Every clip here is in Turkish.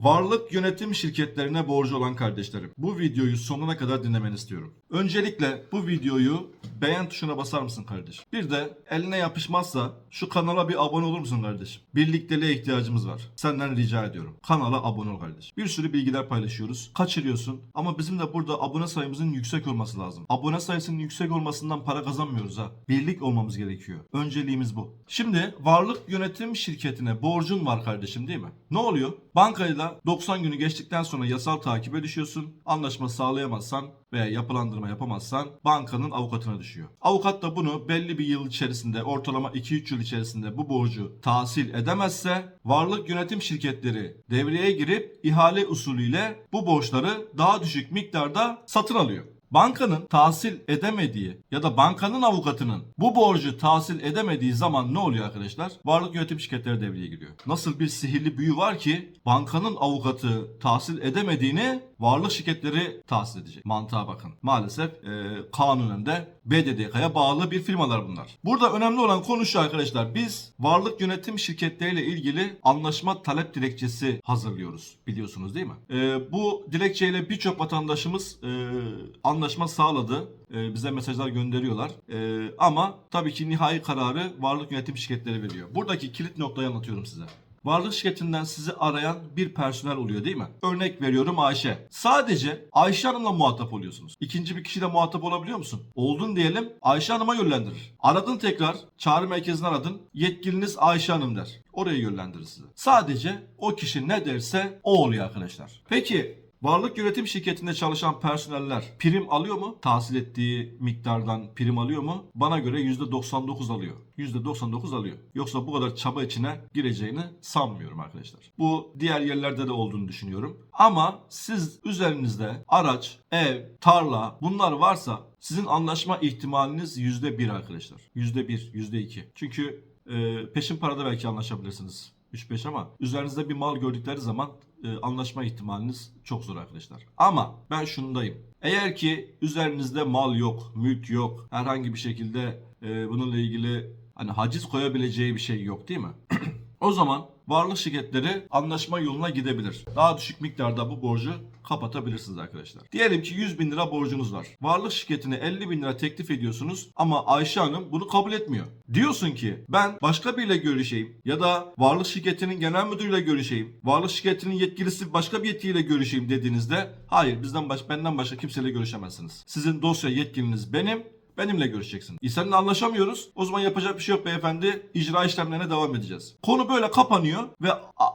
Varlık yönetim şirketlerine borcu olan kardeşlerim. Bu videoyu sonuna kadar dinlemeni istiyorum. Öncelikle bu videoyu beğen tuşuna basar mısın kardeşim? Bir de eline yapışmazsa şu kanala bir abone olur musun kardeşim? Birlikteliğe ihtiyacımız var. Senden rica ediyorum. Kanala abone ol kardeşim. Bir sürü bilgiler paylaşıyoruz. Kaçırıyorsun. Ama bizim de burada abone sayımızın yüksek olması lazım. Abone sayısının yüksek olmasından para kazanmıyoruz ha. Birlik olmamız gerekiyor. Önceliğimiz bu. Şimdi varlık yönetim şirketine borcun var kardeşim değil mi? Ne oluyor? Bankayla 90 günü geçtikten sonra yasal takibe düşüyorsun. Anlaşma sağlayamazsan veya yapılandırma yapamazsan bankanın avukatına düşüyor. Avukat da bunu belli bir yıl içerisinde ortalama 2-3 yıl içerisinde bu borcu tahsil edemezse varlık yönetim şirketleri devreye girip ihale usulüyle bu borçları daha düşük miktarda satın alıyor. Bankanın tahsil edemediği ya da bankanın avukatının bu borcu tahsil edemediği zaman ne oluyor arkadaşlar? Varlık yönetim şirketleri devreye giriyor. Nasıl bir sihirli büyü var ki bankanın avukatı tahsil edemediğini varlık şirketleri tahsil edecek. Mantığa bakın. Maalesef e, kanunen de BDDK'ya bağlı bir firmalar bunlar. Burada önemli olan konu şu arkadaşlar. Biz varlık yönetim şirketleriyle ilgili anlaşma talep dilekçesi hazırlıyoruz. Biliyorsunuz değil mi? E, bu dilekçeyle birçok vatandaşımız e, anlaşma sağladı. E, bize mesajlar gönderiyorlar. E, ama tabii ki nihai kararı varlık yönetim şirketleri veriyor. Buradaki kilit noktayı anlatıyorum size. Varlık şirketinden sizi arayan bir personel oluyor değil mi? Örnek veriyorum Ayşe. Sadece Ayşe Hanım'la muhatap oluyorsunuz. İkinci bir kişiyle muhatap olabiliyor musun? Oldun diyelim Ayşe Hanım'a yönlendirir. Aradın tekrar çağrı merkezini aradın. Yetkiliniz Ayşe Hanım der. Oraya yönlendirir sizi. Sadece o kişi ne derse o oluyor arkadaşlar. Peki Varlık yönetim şirketinde çalışan personeller prim alıyor mu? Tahsil ettiği miktardan prim alıyor mu? Bana göre %99 alıyor. %99 alıyor. Yoksa bu kadar çaba içine gireceğini sanmıyorum arkadaşlar. Bu diğer yerlerde de olduğunu düşünüyorum. Ama siz üzerinizde araç, ev, tarla bunlar varsa sizin anlaşma ihtimaliniz %1 arkadaşlar. %1, %2. Çünkü e, peşin parada belki anlaşabilirsiniz. 3-5 ama üzerinizde bir mal gördükleri zaman e, anlaşma ihtimaliniz çok zor arkadaşlar. Ama ben şundayım. Eğer ki üzerinizde mal yok, mülk yok, herhangi bir şekilde e, bununla ilgili hani haciz koyabileceği bir şey yok değil mi? o zaman varlık şirketleri anlaşma yoluna gidebilir. Daha düşük miktarda bu borcu kapatabilirsiniz arkadaşlar. Diyelim ki 100 bin lira borcunuz var. Varlık şirketine 50 bin lira teklif ediyorsunuz ama Ayşe Hanım bunu kabul etmiyor. Diyorsun ki ben başka biriyle görüşeyim ya da varlık şirketinin genel müdürüyle görüşeyim. Varlık şirketinin yetkilisi başka bir yetkiliyle görüşeyim dediğinizde hayır bizden baş, benden başka kimseyle görüşemezsiniz. Sizin dosya yetkiliniz benim benimle görüşeceksin. E seninle anlaşamıyoruz. O zaman yapacak bir şey yok beyefendi. İcra işlemlerine devam edeceğiz. Konu böyle kapanıyor ve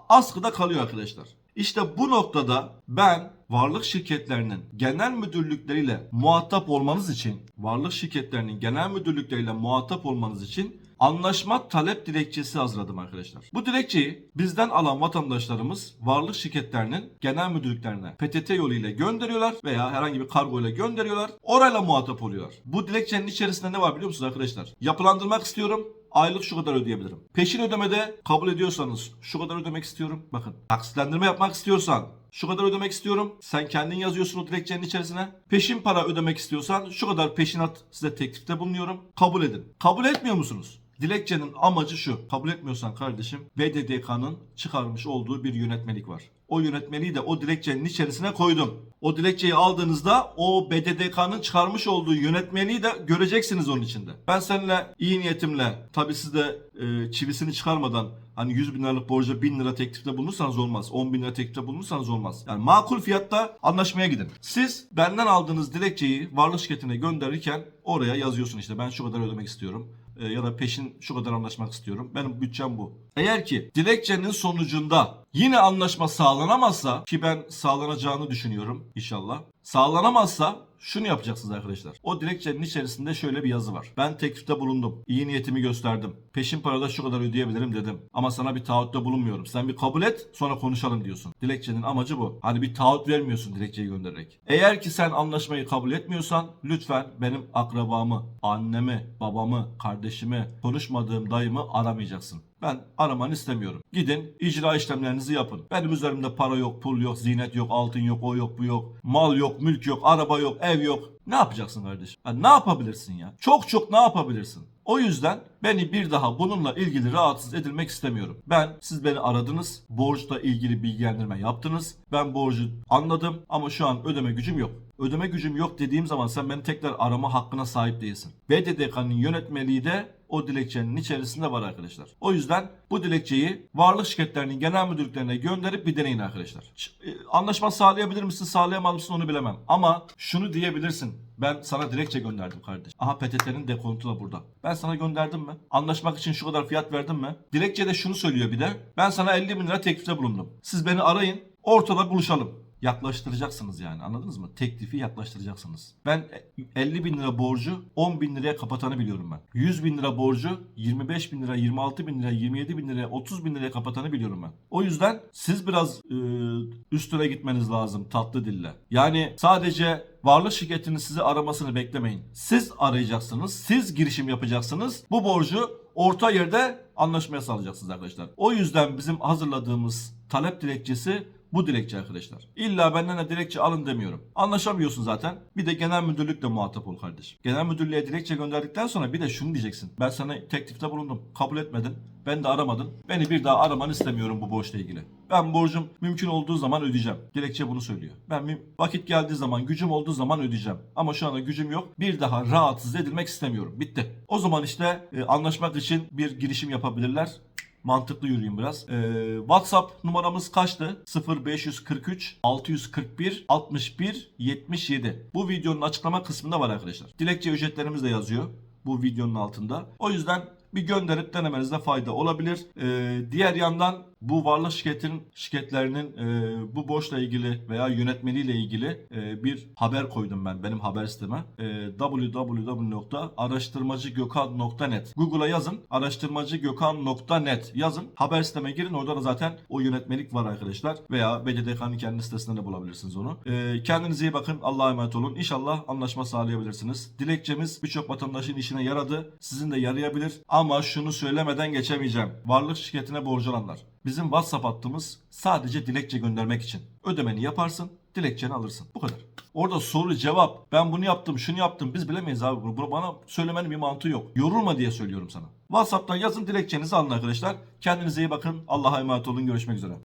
askıda kalıyor arkadaşlar. İşte bu noktada ben varlık şirketlerinin genel müdürlükleriyle muhatap olmanız için, varlık şirketlerinin genel müdürlükleriyle muhatap olmanız için anlaşma talep dilekçesi hazırladım arkadaşlar. Bu dilekçeyi bizden alan vatandaşlarımız varlık şirketlerinin genel müdürlüklerine PTT yoluyla gönderiyorlar veya herhangi bir kargo ile gönderiyorlar. Orayla muhatap oluyorlar. Bu dilekçenin içerisinde ne var biliyor musunuz arkadaşlar? Yapılandırmak istiyorum. Aylık şu kadar ödeyebilirim. Peşin ödemede kabul ediyorsanız şu kadar ödemek istiyorum. Bakın taksitlendirme yapmak istiyorsan şu kadar ödemek istiyorum. Sen kendin yazıyorsun o dilekçenin içerisine. Peşin para ödemek istiyorsan şu kadar peşinat size teklifte bulunuyorum. Kabul edin. Kabul etmiyor musunuz? Dilekçenin amacı şu. Kabul etmiyorsan kardeşim BDDK'nın çıkarmış olduğu bir yönetmelik var. O yönetmeliği de o dilekçenin içerisine koydum. O dilekçeyi aldığınızda o BDDK'nın çıkarmış olduğu yönetmeliği de göreceksiniz onun içinde. Ben seninle iyi niyetimle tabi siz de e, çivisini çıkarmadan hani 100 bin liralık borca 1000 lira teklifte bulunursanız olmaz. 10 bin lira teklifte bulunursanız olmaz. Yani makul fiyatta anlaşmaya gidin. Siz benden aldığınız dilekçeyi varlık şirketine gönderirken oraya yazıyorsun işte ben şu kadar ödemek istiyorum e, ya da peşin şu kadar anlaşmak istiyorum. Benim bütçem bu. Eğer ki dilekçenin sonucunda yine anlaşma sağlanamazsa ki ben sağlanacağını düşünüyorum inşallah. Sağlanamazsa şunu yapacaksınız arkadaşlar. O dilekçenin içerisinde şöyle bir yazı var. Ben teklifte bulundum. İyi niyetimi gösterdim. Peşin parada şu kadar ödeyebilirim dedim. Ama sana bir taahhütte bulunmuyorum. Sen bir kabul et sonra konuşalım diyorsun. Dilekçenin amacı bu. Hani bir taahhüt vermiyorsun dilekçeyi göndererek. Eğer ki sen anlaşmayı kabul etmiyorsan lütfen benim akrabamı, annemi, babamı, kardeşimi, konuşmadığım dayımı aramayacaksın. Ben aramanı istemiyorum. Gidin icra işlemlerinizi yapın. Benim üzerimde para yok, pul yok, zinet yok, altın yok, o yok, bu yok. Mal yok, mülk yok, araba yok, ev yok. Ne yapacaksın kardeşim? Ya ne yapabilirsin ya? Çok çok ne yapabilirsin? O yüzden beni bir daha bununla ilgili rahatsız edilmek istemiyorum. Ben siz beni aradınız, borçla ilgili bilgilendirme yaptınız. Ben borcu anladım ama şu an ödeme gücüm yok. Ödeme gücüm yok dediğim zaman sen beni tekrar arama hakkına sahip değilsin. BDDK'nın yönetmeliği de o dilekçenin içerisinde var arkadaşlar. O yüzden bu dilekçeyi varlık şirketlerinin genel müdürlüklerine gönderip bir deneyin arkadaşlar. E, Anlaşma sağlayabilir misin, sağlayamaz mısın onu bilemem. Ama şunu diyebilirsin. Ben sana dilekçe gönderdim kardeş. Aha PTT'nin dekontu da burada. Ben sana gönderdim mi? Anlaşmak için şu kadar fiyat verdim mi? Dilekçede şunu söylüyor bir de. Ben sana 50 bin lira teklifte bulundum. Siz beni arayın. Ortada buluşalım yaklaştıracaksınız yani anladınız mı? Teklifi yaklaştıracaksınız. Ben 50 bin lira borcu 10 bin liraya kapatanı biliyorum ben. 100 bin lira borcu 25 bin lira, 26 bin lira, 27 bin liraya, 30 bin liraya kapatanı biliyorum ben. O yüzden siz biraz e, üstüne gitmeniz lazım tatlı dille. Yani sadece varlık şirketinin sizi aramasını beklemeyin. Siz arayacaksınız, siz girişim yapacaksınız. Bu borcu orta yerde anlaşmaya sağlayacaksınız arkadaşlar. O yüzden bizim hazırladığımız talep dilekçesi bu dilekçe arkadaşlar. İlla benden de dilekçe alın demiyorum. Anlaşamıyorsun zaten. Bir de genel müdürlükle muhatap ol kardeşim. Genel müdürlüğe dilekçe gönderdikten sonra bir de şunu diyeceksin. Ben sana teklifte bulundum. Kabul etmedin. Ben de aramadın. Beni bir daha aramanı istemiyorum bu borçla ilgili. Ben borcum mümkün olduğu zaman ödeyeceğim. Dilekçe bunu söylüyor. Ben vakit geldiği zaman, gücüm olduğu zaman ödeyeceğim. Ama şu anda gücüm yok. Bir daha rahatsız edilmek istemiyorum. Bitti. O zaman işte e, anlaşmak için bir girişim yapabilirler mantıklı yürüyeyim biraz. Ee, WhatsApp numaramız kaçtı? 0543 641 61 77. Bu videonun açıklama kısmında var arkadaşlar. Dilekçe ücretlerimiz de yazıyor bu videonun altında. O yüzden bir gönderip denemenizde fayda olabilir. Ee, diğer yandan bu varlık şirketin şirketlerinin e, bu borçla ilgili veya yönetmeliğiyle ilgili e, bir haber koydum ben benim haber siteme. E, www.araştırmacıgökhan.net Google'a yazın araştırmacıgökhan.net yazın. Haber siteme girin orada da zaten o yönetmelik var arkadaşlar. Veya BDDK'nın kendi sitesinden de bulabilirsiniz onu. E, kendinize iyi bakın. Allah'a emanet olun. İnşallah anlaşma sağlayabilirsiniz. Dilekçemiz birçok vatandaşın işine yaradı. Sizin de yarayabilir. Ama şunu söylemeden geçemeyeceğim. Varlık şirketine borcu olanlar. Bizim WhatsApp hattımız sadece dilekçe göndermek için. Ödemeni yaparsın, dilekçeni alırsın. Bu kadar. Orada soru cevap. Ben bunu yaptım, şunu yaptım. Biz bilemeyiz abi bunu. Bunu bana söylemenin bir mantığı yok. Yorulma diye söylüyorum sana. WhatsApp'tan yazın dilekçenizi alın arkadaşlar. Kendinize iyi bakın. Allah'a emanet olun. Görüşmek üzere.